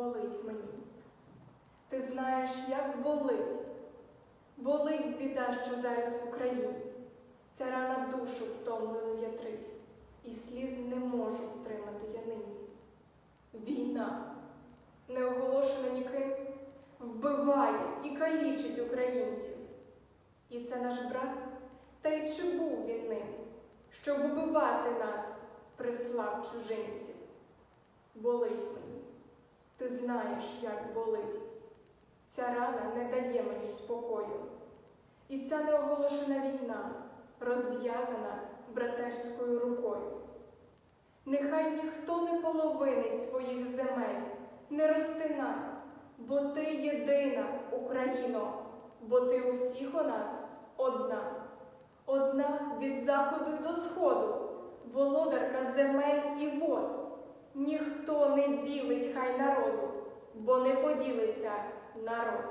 Болить мені. Ти знаєш, як болить. Болить біда, що зараз в Україні. Ця рана душу втомлену ятрить, і сліз не можу втримати я нині. Війна, не оголошена ніким, вбиває і калічить українців. І це наш брат, та й чи був він ним, щоб убивати нас, прислав чужинців? Болить знаєш, як болить. Ця рана не дає мені спокою. І ця неоголошена війна розв'язана братерською рукою. Нехай ніхто не половинить твоїх земель, не розтинай, бо ти єдина, Україно, бо ти у всіх у нас одна, одна від заходу до сходу, володарка земель і вод. Ніхто не ділить хай народу, бо не поділиться народ.